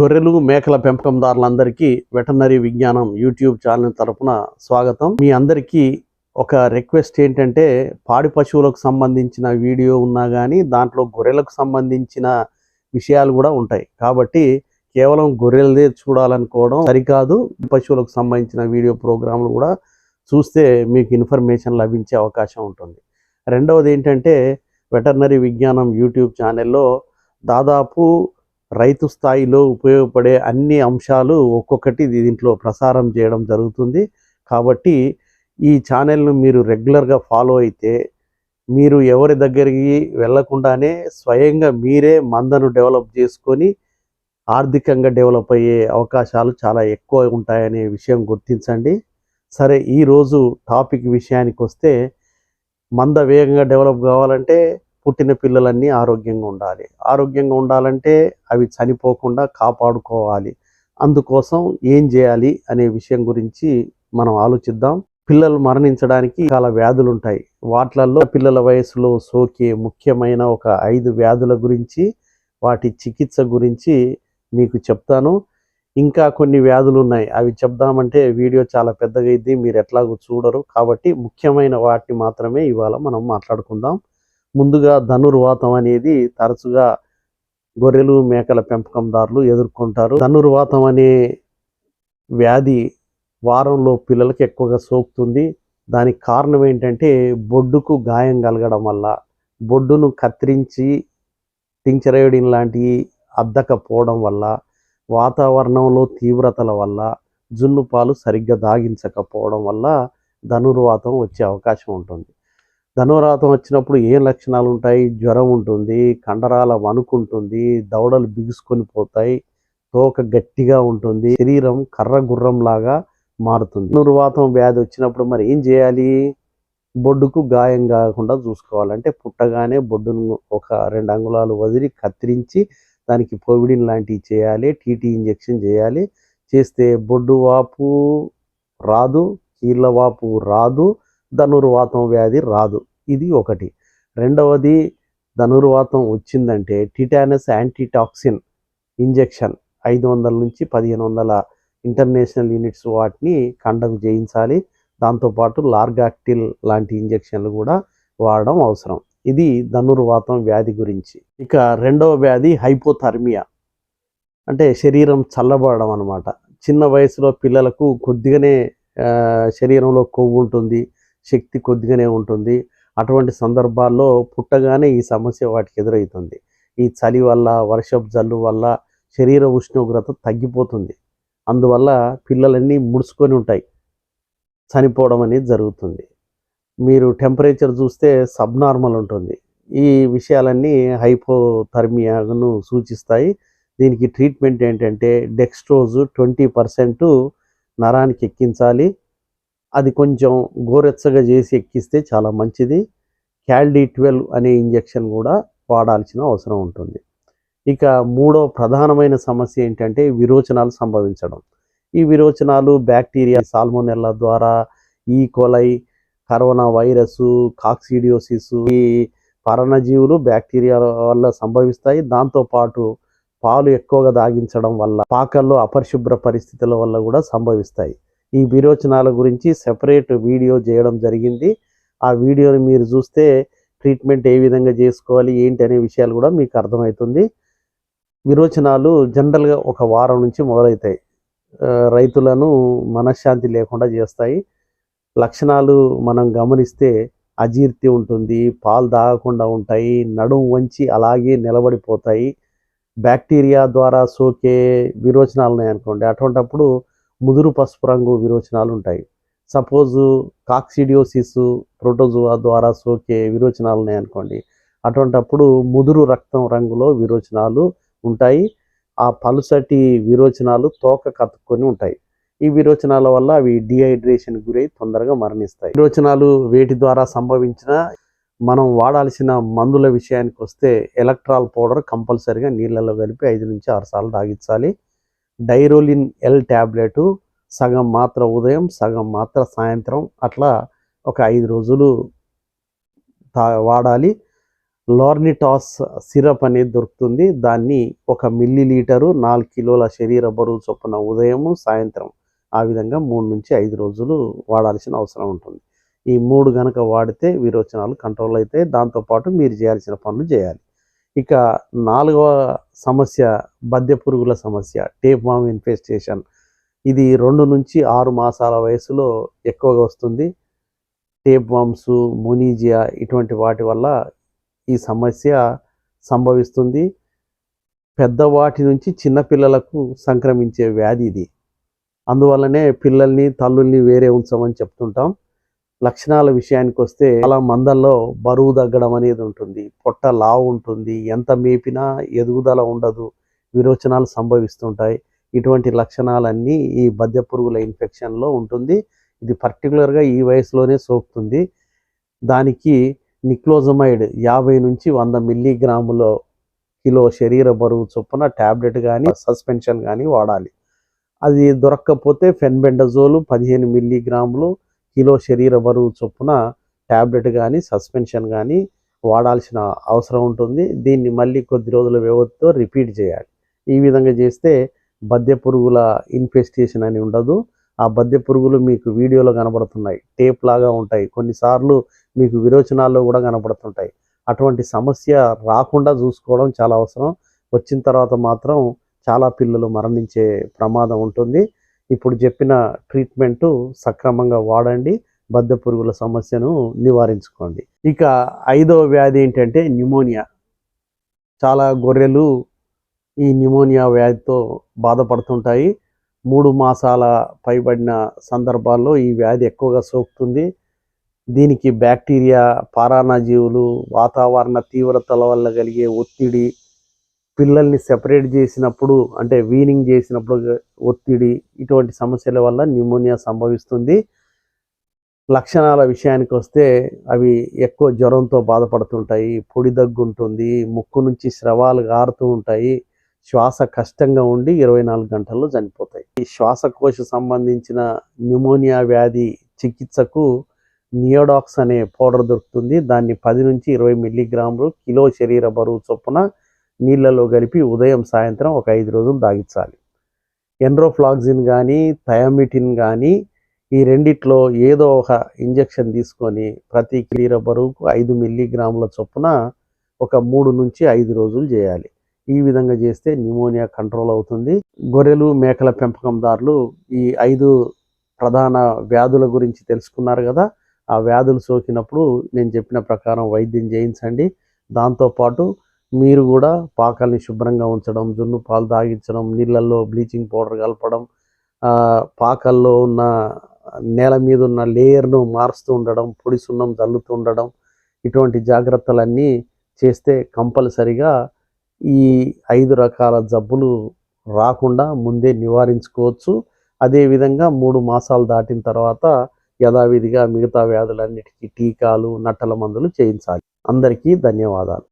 గొర్రెలు మేకల పెంపకందారులందరికీ వెటర్నరీ విజ్ఞానం యూట్యూబ్ ఛానల్ తరఫున స్వాగతం. మీ అందరికీ ఒక రిక్వెస్ట్ ఏంటంటే పాడి పశువులకు సంబంధించిన వీడియో ఉన్నా కానీ దాంట్లో గొర్రెలకు సంబంధించిన విషయాలు కూడా ఉంటాయి. కాబట్టి కేవలం గొర్రెలదే చూడాలనుకోవడం సరికాదు. పశువులకు సంబంధించిన వీడియో ప్రోగ్రాంలు కూడా చూస్తే మీకు ఇన్ఫర్మేషన్ లభించే అవకాశం ఉంటుంది. రెండవది ఏంటంటే వెటర్నరీ విజ్ఞానం యూట్యూబ్ ఛానల్లో దాదాపు రైతు స్థాయిలో ఉపయోగపడే అన్ని అంశాలు ఒక్కొక్కటి దీంట్లో ప్రసారం చేయడం జరుగుతుంది. కాబట్టి ఈ ఛానల్ను మీరు రెగ్యులర్గా ఫాలో అయితే మీరు ఎవరి దగ్గరికి వెళ్ళకుండానే స్వయంగా మీరే మందను డెవలప్ చేసుకొని ఆర్థికంగా డెవలప్ అయ్యే అవకాశాలు చాలా ఎక్కువ ఉంటాయనే విషయం గుర్తించండి. సరే ఈరోజు టాపిక్ విషయానికి వస్తే మంద వేగంగా డెవలప్ కావాలంటే పుట్టిన పిల్లలన్నీ ఆరోగ్యంగా ఉండాలి. ఆరోగ్యంగా ఉండాలంటే అవి చనిపోకుండా కాపాడుకోవాలి. అందుకోసం ఏం చేయాలి అనే విషయం గురించి మనం ఆలోచిద్దాం. పిల్లలు మరణించడానికి చాలా వ్యాధులు ఉంటాయి వాటిలలో పిల్లల వయసులో సోకే ముఖ్యమైన ఒక ఐదు వ్యాధుల గురించి వాటి చికిత్స గురించి మీకు చెప్తాను. ఇంకా కొన్ని వ్యాధులు ఉన్నాయి అవి చెప్దామంటే వీడియో చాలా పెద్దగా అయింది మీరు ఎట్లాగో చూడరు. కాబట్టి ముఖ్యమైన వాటిని మాత్రమే ఇవాళ మనం మాట్లాడుకుందాం. ముందుగా ధనుర్వాతం అనేది తరచుగా గొర్రెలు మేకల పెంపకందారులు ఎదుర్కొంటారు. ధనుర్వాతం అనే వ్యాధి వారంలో పిల్లలకి ఎక్కువగా సోకుతుంది. దానికి కారణం ఏంటంటే బొడ్డుకు గాయం కలగడం వల్ల బొడ్డును కత్తిరించి టించరయోడిన్ లాంటివి అద్దకపోవడం వల్ల వాతావరణంలో తీవ్రతల వల్ల జున్ను పాలు సరిగ్గా దాగించకపోవడం వల్ల ధనుర్వాతం వచ్చే అవకాశం ఉంటుంది. ధనుర్వాతం వచ్చినప్పుడు ఏం లక్షణాలు ఉంటాయి? జ్వరం ఉంటుంది కండరాల వణుకు ఉంటుంది దవడలు బిగుసుకొని పోతాయి తోక గట్టిగా ఉంటుంది శరీరం కర్ర గుర్రం లాగా మారుతుంది. ధనుర్వాతం వ్యాధి వచ్చినప్పుడు మరి ఏం చేయాలి? బొడ్డుకు గాయం కాకుండా చూసుకోవాలంటే పుట్టగానే బొడ్డును ఒక రెండు అంగుళాలు వదిలి కత్తిరించి దానికి పోవిడిన్ లాంటివి చేయాలి టీటీ ఇంజెక్షన్ చేయాలి. చేస్తే బొడ్డు వాపు రాదు కీళ్ళ వాపు రాదు ధనుర్వాతం వ్యాధి రాదు. ఇది ఒకటి. రెండవది ధనుర్వాతం వచ్చిందంటే టిటానస్ యాంటీటాక్సిన్ ఇంజెక్షన్ ఐదు వందల నుంచి పదిహేను వందల ఇంటర్నేషనల్ యూనిట్స్ వాటిని కండకు చేయించాలి. దాంతోపాటు లార్గాక్టిల్ లాంటి ఇంజెక్షన్లు కూడా వాడడం అవసరం. ఇది ధనుర్వాతం వ్యాధి గురించి. ఇక రెండవ వ్యాధి హైపోథర్మియా. అంటే శరీరం చల్లబడడం అనమాట చిన్న వయసులో పిల్లలకు కొద్దిగానే శరీరంలో కొవ్వు ఉంటుంది శక్తి కొద్దిగానే ఉంటుంది. అటువంటి సందర్భాల్లో పుట్టగానే ఈ సమస్య వాటికి ఎదురవుతుంది. ఈ చలి వల్ల వర్షపు జల్లు వల్ల శరీర ఉష్ణోగ్రత తగ్గిపోతుంది. అందువల్ల పిల్లలన్నీ ముడుచుకొని ఉంటాయి. చనిపోవడం అనేది జరుగుతుంది. మీరు టెంపరేచర్ చూస్తే సబ్నార్మల్ ఉంటుంది. ఈ విషయాలన్నీ హైపోథర్మియాను సూచిస్తాయి. దీనికి ట్రీట్మెంట్ ఏంటంటే డెక్స్ట్రోజ్ ట్వంటీ పర్సెంట్ నరానికి ఎక్కించాలి. అది కొంచెం గోరెచ్చగా చేసి ఎక్కిస్తే చాలా మంచిది. క్యాల్డీ ట్వెల్వ్ అనే ఇంజెక్షన్ కూడా వాడాల్సిన అవసరం ఉంటుంది. ఇక మూడో ప్రధానమైన సమస్య ఏంటంటే విరోచనాలు సంభవించడం. ఈ విరోచనాలు బ్యాక్టీరియా సాల్మోనెల్లా ద్వారా e. ఈ కొలై కరోనా వైరస్ కాక్సిడియోసిస్ ఈ పరణజీవులు బ్యాక్టీరియా వల్ల సంభవిస్తాయి. దాంతోపాటు పాలు ఎక్కువగా దాగించడం వల్ల పాకల్లో అపరిశుభ్ర పరిస్థితుల వల్ల కూడా సంభవిస్తాయి. ఈ విరోచనాల గురించి సెపరేట్ వీడియో చేయడం జరిగింది. ఆ వీడియోని మీరు చూస్తే ట్రీట్మెంట్ ఏ విధంగా చేసుకోవాలి ఏంటి అనే విషయాలు కూడా మీకు అర్థమవుతుంది. విరోచనాలు జనరల్గా ఒక వారం నుంచి మొదలవుతాయి. రైతులను మనశ్శాంతి లేకుండా చేస్తాయి. లక్షణాలు మనం గమనిస్తే అజీర్తి ఉంటుంది పాలు తాగకుండా ఉంటాయి నడుము వంచి అలాగే నిలబడిపోతాయి. బ్యాక్టీరియా ద్వారా సోకే విరోచనాలు ఉన్నాయి అనుకోండి అటువంటప్పుడు ముదురు పసుపు రంగు విరోచనాలు ఉంటాయి. సపోజు కాక్సిడియోసిస్ ప్రోటోజువా ద్వారా సోకే విరోచనాలు ఉన్నాయి అనుకోండి అటువంటప్పుడు ముదురు రక్తం రంగులో విరోచనాలు ఉంటాయి. ఆ పలుసటి విరోచనాలు తోక కత్తుకొని ఉంటాయి. ఈ విరోచనాల వల్ల అవి డిహైడ్రేషన్ గురై తొందరగా మరణిస్తాయి. విరోచనాలు వేటి ద్వారా సంభవించిన మనం వాడాల్సిన మందుల విషయానికి వస్తే ఎలక్ట్రాల్ పౌడర్ కంపల్సరిగా నీళ్ళలో కలిపి ఐదు నుంచి ఆరు సార్లు తాగించాలి. డైరోలిన్ ఎల్ ట్యాబ్లెట్ సగం మాత్ర ఉదయం సగం మాత్ర సాయంత్రం అట్లా ఒక ఐదు రోజులు తా వాడాలి. లార్నిటాస్ సిరప్ అనేది దొరుకుతుంది. దాన్ని ఒక మిల్లీ లీటరు నాలుగు కిలోల శరీర బరువు చొప్పున ఉదయము సాయంత్రం ఆ విధంగా మూడు నుంచి ఐదు రోజులు వాడాల్సిన అవసరం ఉంటుంది. ఈ మూడు గనక వాడితే విరోచనాలు కంట్రోల్ అయితే దాంతోపాటు మీరు చేయాల్సిన పనులు చేయాలి. ఇక నాలుగవ సమస్య బద్దె పురుగుల సమస్య టేప్ మామ్ ఇన్ఫెస్టేషన్. ఇది రెండు నుంచి ఆరు మాసాల వయసులో ఎక్కువగా వస్తుంది. టేప్ మామ్స్ మునీజియా ఇటువంటి వాటి వల్ల ఈ సమస్య సంభవిస్తుంది. పెద్దవాటి నుంచి చిన్నపిల్లలకు సంక్రమించే వ్యాధి ఇది. అందువల్లనే పిల్లల్ని తల్లుల్ని వేరే ఉంచమని చెప్తుంటాం. లక్షణాల విషయానికి వస్తే చాలా మందల్లో బరువు తగ్గడం అనేది ఉంటుంది. పొట్ట లావు ఉంటుంది. ఎంత మేపినా ఎదుగుదల ఉండదు. విరోచనాలు సంభవిస్తుంటాయి. ఇటువంటి లక్షణాలన్నీ ఈ బద్దె పురుగుల ఇన్ఫెక్షన్లో ఉంటుంది. ఇది పర్టికులర్గా ఈ వయసులోనే సోకుతుంది. దానికి నిక్లోజమైడ్ యాభై నుంచి వంద మిల్లీగ్రాముల కిలో శరీర బరువు చొప్పున ట్యాబ్లెట్ కానీ సస్పెన్షన్ కానీ వాడాలి. అది దొరక్కపోతే ఫెన్బెండజోలు పదిహేను మిల్లీగ్రాములు కిలో శరీర బరువు చొప్పున ట్యాబ్లెట్ కానీ సస్పెన్షన్ కానీ వాడాల్సిన అవసరం ఉంటుంది. దీన్ని మళ్ళీ కొద్ది రోజుల వ్యవధితో రిపీట్ చేయాలి. ఈ విధంగా చేస్తే బద్దె పురుగుల ఇన్ఫెస్టేషన్ అని ఉండదు. ఆ బద్దె పురుగులు మీకు వీడియోలో కనబడుతున్నాయి. టేప్ లాగా ఉంటాయి. కొన్నిసార్లు మీకు విరోచనాల్లో కూడా కనబడుతుంటాయి. అటువంటి సమస్య రాకుండా చూసుకోవడం చాలా అవసరం. వచ్చిన తర్వాత మాత్రం చాలా పిల్లలు మరణించే ప్రమాదం ఉంటుంది. ఇప్పుడు చెప్పిన ట్రీట్మెంటు సక్రమంగా వాడండి. బద్ద పురుగుల సమస్యను నివారించుకోండి. ఇక ఐదవ వ్యాధి ఏంటంటే న్యూమోనియా. చాలా గొర్రెలు ఈ న్యూమోనియా వ్యాధితో బాధపడుతుంటాయి. మూడు మాసాల పైబడిన సందర్భాల్లో ఈ వ్యాధి ఎక్కువగా సోకుతుంది. దీనికి బ్యాక్టీరియా పారాణజీవులు వాతావరణ తీవ్రతల వల్ల కలిగే ఒత్తిడి పిల్లల్ని సెపరేట్ చేసినప్పుడు అంటే వీనింగ్ చేసినప్పుడు ఒత్తిడి ఇటువంటి సమస్యల వల్ల న్యూమోనియా సంభవిస్తుంది. లక్షణాల విషయానికి వస్తే అవి ఎక్కువ జ్వరంతో బాధపడుతుంటాయి పొడి దగ్గు ఉంటుంది ముక్కు నుంచి స్రవాలు గారుతూ ఉంటాయి శ్వాస కష్టంగా ఉండి ఇరవై నాలుగు గంటల్లో చనిపోతాయి. ఈ శ్వాసకోశ సంబంధించిన న్యూమోనియా వ్యాధి చికిత్సకు నియోడాక్స్ అనే పౌడర్ దొరుకుతుంది. దాన్ని పది నుంచి ఇరవై మిల్లీగ్రాములు కిలో శరీర బరువు చొప్పున నీళ్ళలో కలిపి ఉదయం సాయంత్రం ఒక ఐదు రోజులు తాగించాలి ఎన్రోఫ్లాక్సిన్ కానీ థయామిటిన్ కానీ ఈ రెండిట్లో ఏదో ఒక ఇంజెక్షన్ తీసుకొని ప్రతి కిలీర బరువుకు ఐదు మిల్లీగ్రాముల చొప్పున ఒక మూడు నుంచి ఐదు రోజులు చేయాలి. ఈ విధంగా చేస్తే న్యూమోనియా కంట్రోల్ అవుతుంది. గొర్రెలు మేకల పెంపకందారులు ఈ ఐదు ప్రధాన వ్యాధుల గురించి తెలుసుకున్నారు కదా. ఆ వ్యాధులు సోకినప్పుడు నేను చెప్పిన ప్రకారం వైద్యం చేయించండి. దాంతోపాటు మీరు కూడా పాకల్ని శుభ్రంగా ఉంచడం జున్ను పాలు తాగించడం నీళ్ళల్లో బ్లీచింగ్ పౌడర్ కలపడం పాకల్లో ఉన్న నేల మీద ఉన్న లేయర్ను మారుస్తూ ఉండడం పొడి సున్నం చల్లుతూ ఉండడం ఇటువంటి జాగ్రత్తలన్నీ చేస్తే కంపల్సరిగా ఈ ఐదు రకాల జబ్బులు రాకుండా ముందే నివారించుకోవచ్చు. అదేవిధంగా మూడు మాసాలు దాటిన తర్వాత యథావిధిగా మిగతా వ్యాధులన్నిటికీ టీకాలు నట్టల మందులు చేయించాలి. అందరికీ ధన్యవాదాలు.